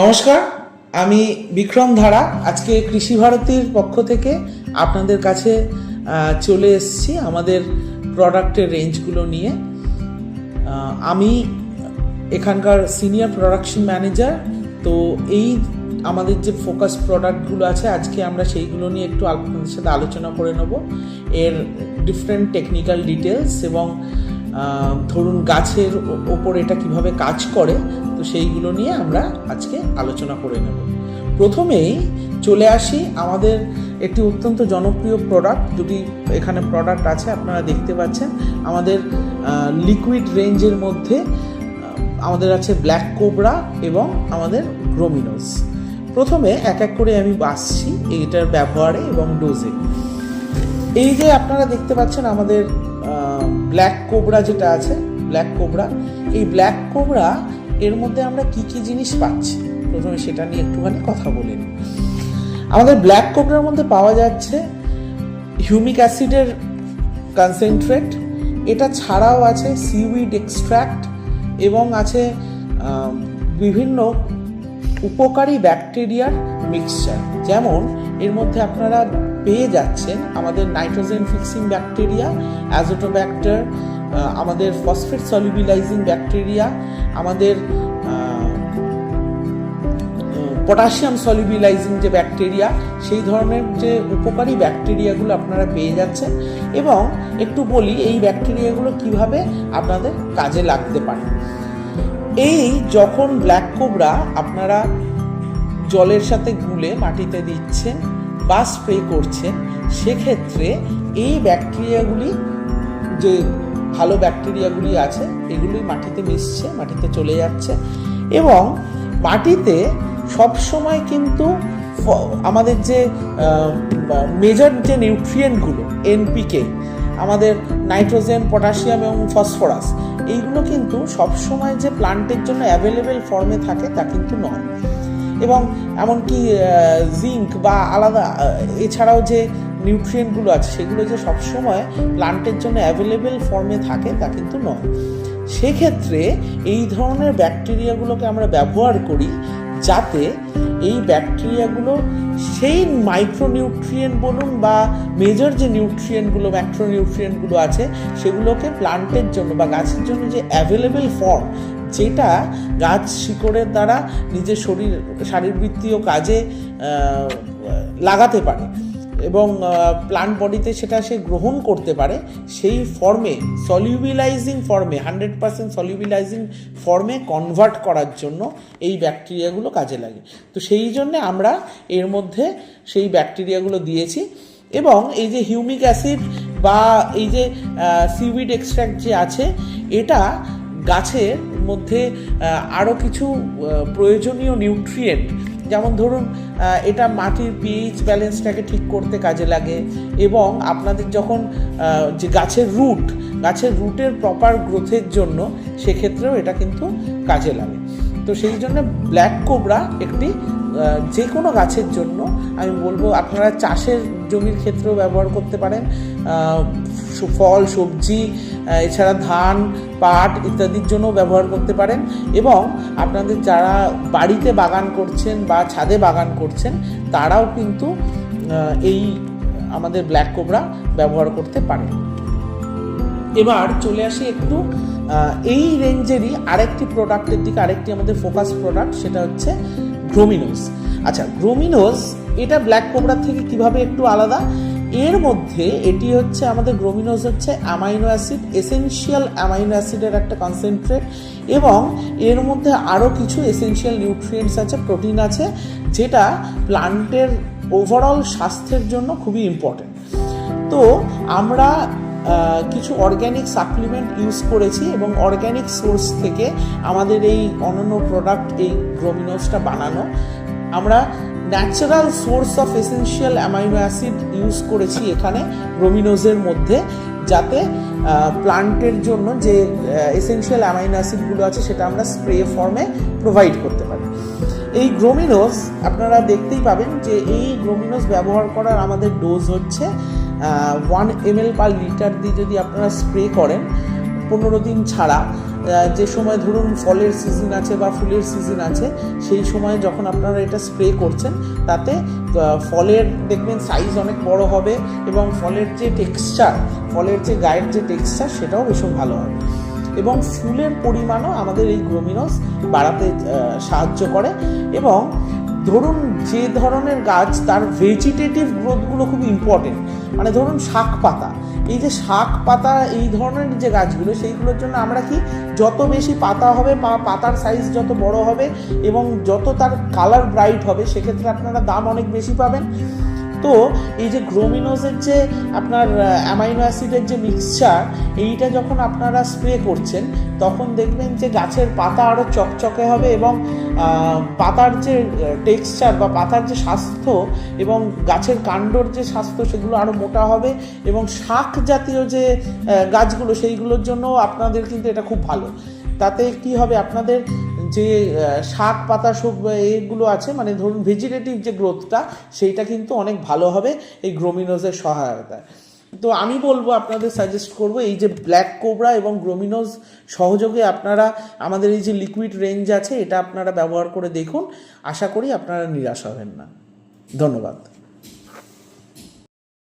নমস্কার, আমি বিক্রম ধারা। আজকে কৃষি ভারতীর পক্ষ থেকে আপনাদের কাছে চলে এসেছি আমাদের প্রোডাক্টের রেঞ্জগুলো নিয়ে। আমি এখানকার সিনিয়র প্রোডাকশন ম্যানেজার তো এই আমাদের যে ফোকাস প্রোডাক্টগুলো আছে, আজকে আমরা সেইগুলো নিয়ে একটু আপনাদের সাথে আলোচনা করে নেব। এর ডিফারেন্ট টেকনিক্যাল ডিটেলস এবং ধরুন গাছের ওপর এটা কীভাবে কাজ করে, তো সেইগুলো নিয়ে আমরা আজকে আলোচনা করে নেব। প্রথমেই চলে আসি আমাদের একটি অত্যন্ত জনপ্রিয় প্রোডাক্ট দুটি এখানে প্রোডাক্ট আছে, আপনারা দেখতে পাচ্ছেন আমাদের লিকুইড রেঞ্জের মধ্যে আমাদের আছে ব্ল্যাক কোবরা এবং আমাদের গ্রোমিনোস প্রথমে এক এক করে আমি বাসছি এইটার ব্যবহারে এবং ডোজে এই যে আপনারা দেখতে পাচ্ছেন আমাদের ব্ল্যাক কোবরা যেটা আছে ব্ল্যাক কোবরা এই ব্ল্যাক কোবরা এর মধ্যে আমরা কি কি জিনিস পাচ্ছি? প্রথমে সেটা নিয়ে একটুখানি কথা বলে আমাদের ব্ল্যাক কোবরার মধ্যে পাওয়া যাচ্ছে হিউমিক অ্যাসিডের কনসেন্ট্রেট এটা ছাড়াও আছে সিউইড এক্সট্র্যাক্ট এবং আছে বিভিন্ন উপকারী ব্যাকটেরিয়ার মিক্সচার যেমন এর মধ্যে আপনারা পেয়ে যাচ্ছেন আমাদের নাইট্রোজেন ফিক্সিং ব্যাকটেরিয়া, অ্যাজোটোব্যাক্টার আমাদের ফসফেট সলিবিলাইজিং ব্যাকটেরিয়া, আমাদের পটাশিয়াম সলিবিলাইজিং যে ব্যাকটেরিয়া, সেই ধরনের যে উপকারী ব্যাকটেরিয়াগুলো আপনারা পেয়ে যাচ্ছেন এবং একটু বলি এই ব্যাকটেরিয়াগুলো কীভাবে আপনাদের কাজে লাগতে পারে। এই যখন ব্ল্যাক কোবরা আপনারা জলের সাথে গুলে মাটিতে দিচ্ছেন বা স্প্রে করছেন সেক্ষেত্রে এই ব্যাকটেরিয়াগুলি যে ভালো ব্যাকটেরিয়াগুলি আছে, এগুলি মাটিতে মিশছে, মাটিতে চলে যাচ্ছে এবং মাটিতে সবসময় কিন্তু আমাদের যে মেজর যে নিউট্রিয়েন্টগুলো এনপিকে আমাদের নাইট্রোজেন পটাশিয়াম এবং ফসফরাস এইগুলো কিন্তু সবসময় যে প্লান্টের জন্য অ্যাভেলেবেল ফর্মে থাকে, তা কিন্তু নয়। এবং এমনকি জিঙ্ক বা আলাদা এছাড়াও যে নিউট্রিয়েন্টগুলো আছে, সেগুলো যে সবসময় প্লান্টের জন্য অ্যাভেলেবেল ফর্মে থাকে, তা কিন্তু নয়। সেক্ষেত্রে এই ধরনের ব্যাকটেরিয়াগুলোকে আমরা ব্যবহার করি যাতে এই ব্যাকটেরিয়াগুলো সেই মাইক্রোনিউট্রিয়েন্ট বলুন বা মেজর যে নিউট্রিয়েন্টগুলো ম্যাক্রোনিউট্রিয়েন্টগুলো আছে, সেগুলোকে প্লান্টের জন্য বা গাছের জন্য যে অ্যাভেলেবেল ফর্ম যেটা গাছ শিকড়ের দ্বারা নিজের শরীর, শারীরবৃত্তীয় কাজে লাগাতে পারে এবং প্লান্ট বডিতে সেটা সে গ্রহণ করতে পারে, সেই ফর্মে সলিউবিলাইজিং ফর্মে হান্ড্রেড পার্সেন্ট সলিউবিলাইজিং ফর্মে কনভার্ট করার জন্য এই ব্যাকটেরিয়াগুলো কাজে লাগে। তো সেই জন্যে আমরা এর মধ্যে সেই ব্যাকটেরিয়াগুলো দিয়েছি এবং এই যে হিউমিক অ্যাসিড বা এই যে সিউইড এক্সট্র্যাক্ট যে আছে, এটা গাছের মধ্যে আরও কিছু প্রয়োজনীয় নিউট্রিয়েন্ট যেমন ধরুন এটা মাটির পিএইচ ব্যালেন্সটাকে ঠিক করতে কাজে লাগে এবং আপনাদের যখন যে গাছের রুট গাছের রুটের প্রপার গ্রোথের জন্য সেক্ষেত্রেও এটা কিন্তু কাজে লাগে। তো সেই জন্য ব্ল্যাক কোবরা একটি যে কোনো গাছের জন্য আমি বলব আপনারা চাষের জমির ক্ষেত্রেও ব্যবহার করতে পারেন ফল, সবজি এছাড়া ধান, পাট ইত্যাদির জন্য ব্যবহার করতে পারেন এবং আপনাদের যারা বাড়িতে বাগান করছেন বা ছাদে বাগান করছেন, তারাও কিন্তু এই আমাদের ব্ল্যাক কোবরা ব্যবহার করতে পারেন। এবার চলে আসি একটু এই রেঞ্জেরই আরেকটি প্রোডাক্টের দিকে, আরেকটি আমাদের ফোকাস প্রোডাক্ট সেটা হচ্ছে গ্রোমিনোজ আচ্ছা গ্রোমিনোজ এটা ব্ল্যাক কোবরার থেকে কীভাবে একটু আলাদা? এর মধ্যে এটি হচ্ছে আমাদের গ্রোমিনোজ হচ্ছে অ্যামাইনো অ্যাসিড এসেনশিয়াল অ্যামাইনো অ্যাসিডের একটা কনসেন্ট্রেট এবং এর মধ্যে আরও কিছু এসেনশিয়াল নিউট্রিয়েন্টস আছে প্রোটিন আছে, যেটা প্লান্টের ওভারঅল স্বাস্থ্যের জন্য খুবই ইম্পর্টেন্ট তো আমরা কিছু অর্গ্যানিক সাপ্লিমেন্ট ইউজ করেছি এবং অর্গ্যানিক সোর্স থেকে আমাদের এই অনন্য প্রোডাক্ট এই গ্রোমিনোসটা বানানো। আমরা natural source of essential amino acid use করেছি এখানে গ্রোমিনোজের মধ্যে, যাতে প্লান্টের জন্য যে এসেনশিয়াল অ্যামাইনো অ্যাসিডগুলো আছে সেটা আমরা স্প্রে ফর্মে প্রোভাইড করতে পারি। এই গ্রোমিনোজ আপনারা দেখতেই পাবেন যে এই গ্রোমিনোজ ব্যবহার করার আমাদের ডোজ হচ্ছে one M L per litre দিয়ে যদি আপনারা স্প্রে করেন, পনেরো দিন ছাড়া যে সময় ধরুন ফলের সিজন আছে বা ফুলের সিজন আছে, সেই সময় যখন আপনারা এটা স্প্রে করছেন, তাতে ফলের দেখবেন সাইজ অনেক বড় হবে এবং ফলের যে টেক্সচার ফলের যে গায়ের যে টেক্সচার সেটাও ভীষণ ভালো হবে। এবং ফুলের পরিমাণও আমাদের এই গ্রোমিনস বাড়াতে সাহায্য করে এবং ধরুন যে ধরনের গাছ তার ভেজিটেটিভ গ্রোথগুলো খুব ইম্পর্টেন্ট মানে ধরুন শাক পাতা। এই যে শাক পাতা, এই ধরনের যে গাছগুলো, সেইগুলোর জন্য আমরা কি যত বেশি পাতা হবে বা পাতার সাইজ যত বড় হবে এবং যত তার কালার ব্রাইট হবে, সেক্ষেত্রে আপনারা দাম অনেক বেশি পাবেন। তো এই যে গ্রোমিনোজের যে আপনার অ্যামাইনো অ্যাসিডের যে মিক্সচার এইটা যখন আপনারা স্প্রে করছেন, তখন দেখবেন যে গাছের পাতা আরও চকচকে হবে এবং পাতার যে টেক্সচার বা পাতার যে স্বাস্থ্য এবং গাছের কাণ্ডর যে স্বাস্থ্য সেগুলো আরও মোটা হবে এবং শাক জাতীয় যে গাছগুলো সেইগুলোর জন্য আপনাদের কিন্তু এটা খুব ভালো। তাতে কি হবে? আপনাদের যে শাক, পাতা সব এগুলো আছে মানে ধরুন ভেজিটেটিভ যে গ্রোথটা সেইটা কিন্তু অনেক ভালো হবে এই গ্রোমিনোজের সহায়তায়। তো আমি বলব, আপনাদের সাজেস্ট করব, এই যে ব্ল্যাক কোবরা এবং গ্রোমিনোজ সহযোগে আপনারা, আমাদের এই যে লিকুইড রেঞ্জ আছে, এটা আপনারা ব্যবহার করে দেখুন। আশা করি আপনারা নিরাশ হবেন না। ধন্যবাদ।